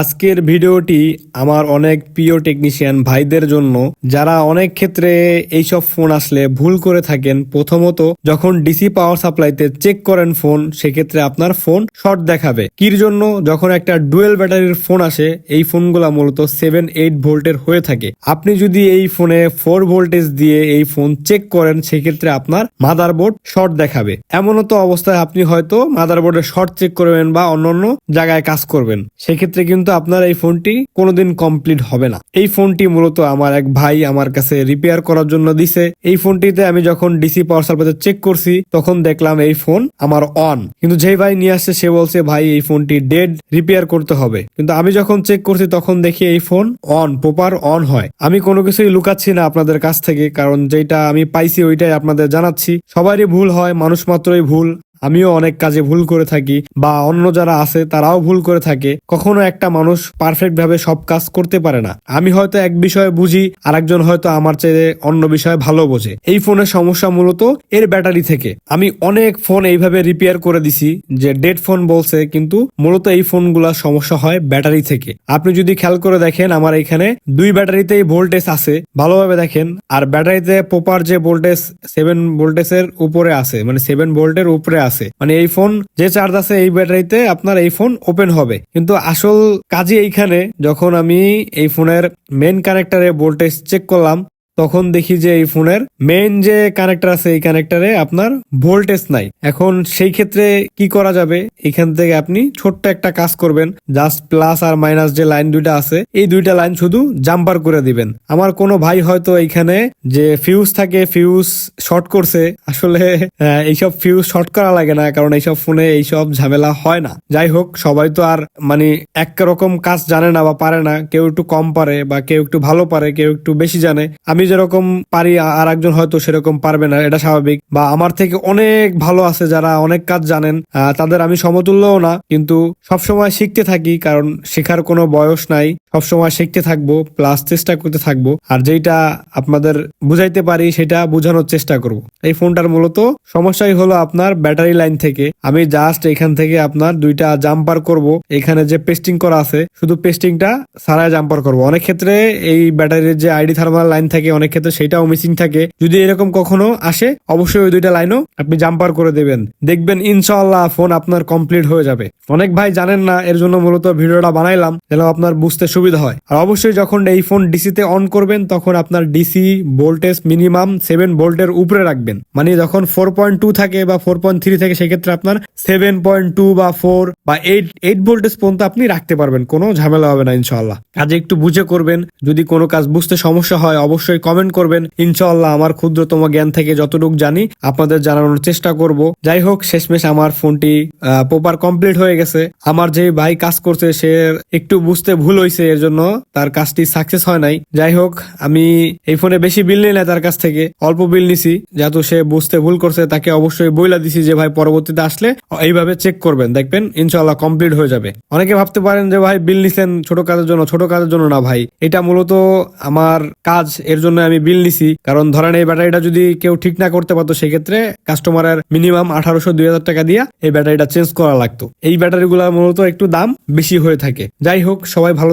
আজকের ভিডিওটি আমার অনেক প্রিয় টেকনিশিয়ান ভাইদের জন্য। যারা অনেক ক্ষেত্রে এইসব ফোন আসলে ভুল করে থাকেন, প্রথমত যখন ডিসি পাওয়ার সাপ্লাইতে চেক করেন ফোন সেক্ষেত্রে আপনার ফোন শর্ট দেখাবে। কির জন্য? যখন একটা ডুয়েল ব্যাটারির ফোন আসে, এই ফোনগুলো মূলত সেভেন এইট ভোল্টের হয়ে থাকে। আপনি যদি এই ফোনে ফোর ভোল্টেজ দিয়ে এই ফোন চেক করেন, সেক্ষেত্রে আপনার মাদারবোর্ড শর্ট দেখাবে। এমনও তো অবস্থায় আপনি হয়তো মাদারবোর্ডের শর্ট চেক করবেন বা অন্যান্য জায়গায় কাজ করবেন। সেক্ষেত্রে কিন্তু আপনার এই ফোনটি কোনোদিন কমপ্লিট হবে না। এই ফোনটি মূলত আমার এক ভাই আমার কাছে রিপেয়ার করার জন্য দিছে। এই ফোনটিতে আমি যখন ডিসি পাওয়ার সাপ্লাইতে চেক করছি, তখন দেখলাম এই ফোন আমার অন কিন্তু যেই ভাই নিয়ে আসছে, সে বলছে, ভাই, এই ফোনটি ডেড রিপেয়ার করতে হবে। কিন্তু আমি যখন চেক করছি, তখন দেখি এই ফোন অন প্রপার অন হয়। আমি কোনো কিছুই লুকাচ্ছি না আপনাদের কাছ থেকে, কারণ যেটা আমি পাইছি, ওইটাই আপনাদের জানাচ্ছি। সবারই ভুল হয়, মানুষ মাত্রই ভুল। আমিও অনেক কাজে ভুল করে থাকি বা অন্য যারা আছে তারাও ভুল করে থাকে। কখনো একটা মানুষ পারফেক্ট ভাবে সব কাজ করতে পারে না। আমি হয়তো এক বিষয়ে বুঝি, আরেকজন হয়তো আমার চেয়ে অন্য বিষয়ে ভালো বোঝে। এই ফোনের সমস্যা মূলত এর ব্যাটারি থেকে। আমি অনেক ফোন এইভাবে রিপেয়ার করে দিছি যে ডেড ফোন বলছে, কিন্তু মূলত এই ফোনগুলা সমস্যা হয় ব্যাটারি থেকে। আপনি যদি খেয়াল করে দেখেন, আমার এখানে দুই ব্যাটারিতেই ভোল্টেজ আছে। ভালোভাবে দেখেন। আর ব্যাটারিতে প্রপার যে ভোল্টেজ সেভেন ভোল্টেজের উপরে আছে মানে সেভেন ভোল্টের উপরে আছে। মানে এই ফোন যে চার্জ আছে এই ব্যাটারিতে আপনার এই ফোন ওপেন হবে। কিন্তু আসল কাজে এইখানে, যখন আমি এই ফোনের মেন কানেক্টারে ভোল্টেজ চেক করলাম তখন দেখি যে এই ফোনের মেইন যে কানেক্টর আছে এই কানেক্টরে আপনার ভোল্টেজ নাই। এখন সেই ক্ষেত্রে কি করা যাবে? এখান থেকে আপনি ছোট্ট একটা কাজ করবেন জাস্ট প্লাস আর মাইনাস যে লাইন দুইটা আছে, এই দুইটা লাইন শুধু জাম্পার করে দিবেন। আমার কোনো ভাই হয়তো এইখানে যে ফিউজ থাকে ফিউজ শর্ট করছে, আসলে এইসব ফিউজ শর্ট করা লাগে না, কারণ এইসব ফোনে এইসব ঝামেলা হয় না। যাই হোক, সবাই তো আর মানে একরকম কাজ জানে না বা পারে না, কেউ একটু কম পারে বা কেউ একটু ভালো পারে, কেউ একটু বেশি জানে। আমি যেরকম পারি আর একজন হয়তো সেরকম পারবে না, এটা স্বাভাবিক। বা আমার থেকে অনেক ভালো আছে যারা অনেক কাজ জানেন তাদের আমি সমতুল্যও না, কিন্তু সবসময় শিখতে থাকি, কারণ শেখার কোনো বয়স নাই। সবসময় শিখতে থাকব প্লাস চেষ্টা করতে থাকব। আর যেটা আপনাদের বুঝাইতে পারি, সেটা বোঝানোর চেষ্টা করব। এই ফোনটার মূলত সমস্যাই হলো আপনার ব্যাটারি লাইন থেকে। আমি জাস্ট এখান থেকে আপনার দুইটা জাম্পার করব। এখানে যে পেস্টিং করা আছে, শুধু পেস্টিংটা সারায় জাম্পার করব। অনেক ক্ষেত্রে এই ব্যাটারির যে আইডি থার্মাল লাইন থাকে, অনেক ক্ষেত্রে সেটাও মিসিং থাকে। যদি এরকম কখনো আসে, অবশ্যই ওই দুইটা লাইনও আপনি জাম্পার করে দেবেন। দেখবেন ইনশাআল্লাহ ফোন আপনার কমপ্লিট হয়ে যাবে। অনেক ভাই জানেন না, এর জন্য মূলত ভিডিওটা বানাইলাম, যেন আপনার বুঝতে সুবিধা হয়। আর অবশ্যই যখন এই ফোন ডিসিতে অন করবেন, তখন আপনার ডিসি ভোল্টেজ মিনিমাম সেভেন ভোল্টের উপরে রাখবেন। মানে যখন ফোর পয়েন্ট টু থাকে বা ফোর পয়েন্ট থ্রি থাকে, সেক্ষেত্রে আপনার সেভেন পয়েন্ট টু বা ফোর বা এইট এইট ভোল্টেজ পর্যন্ত আপনি রাখতে পারবেন। কোনো ঝামেলা হবে না ইনশাল্লাহ কাজে একটু বুঝে করবেন। যদি কোনো কাজ বুঝতে সমস্যা হয়, অবশ্যই কমেন্ট করবেন। ইনশাল্লাহ আমার ক্ষুদ্রতম জ্ঞান থেকে যতটুকু জানি, আপনাদের জানানোর চেষ্টা করব। যাই হোক, শেষমেশ আমার ফোনটি প্রপার কমপ্লিট হয়ে গেছে। আমার যে ভাই কাজ করছে, সে একটু বুঝতে ভুল হয়েছে এর জন্য তার কাজটি সাকসেস হয় নাই। যাই হোক আমি এই ফোনে বেশি বিল নিই না তার কাছ থেকে। অল্প বিল নিছি, যেহেতু সে বুঝতে ভুল করছে, তাকে অবশ্যই বইলা দিছি যে ভাই পরবর্তীতে আসলে এইভাবে চেক করবেন। দেখবেন ইনশাল্লাহ কমপ্লিট হয়ে যাবে। অনেকে ভাবতে পারেন যে ভাই বিল নিছেন ছোট কাজের জন্য, ছোট কাজের জন্য না ভাই। এটা মূলত আমার কাজ, এর জন্য আমি বিল নিছি। কারণ ধরেন এই ব্যাটারিটা যদি কেউ ঠিক না করতে পারতো, সেক্ষেত্রে কাস্টমারের মিনিমাম আঠারোশো, দুই হাজার টাকা দিয়ে এই ব্যাটারিটা চেঞ্জ করা লাগতো। এই ব্যাটারিগুলো মূলত একটু দাম বেশি হয়ে থাকে। যাই হোক সবাই ভালো